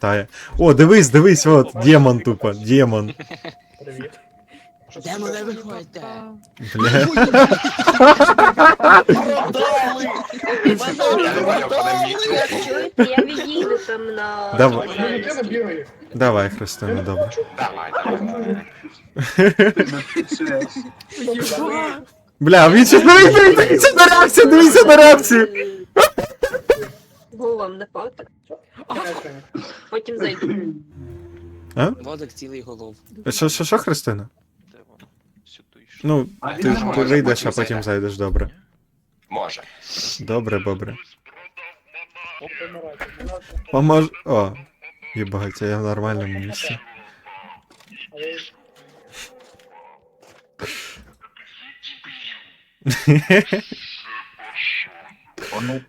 Тає. О, дивись, дивись, от, демон тупо, демон. Привіт. Що Де це мене таке? виходите? Бля. Чуєте, я відійду там на... Давай. Ну, людина бігає. Давай, Христина, добре. Давай, давай. Бля, він ще дивіться, дивіться на реакцію, дивіться на реакцію. Головам не пати. Потім зайду. Водик цілий голов. Що, що, що, Христина? Де воно? Сюди йшло. Ну, ти, ти вийдеш, а потім зайдеш, добре. Може. Добре, добре. Помож... О, їбать, я в нормальному місці. Воно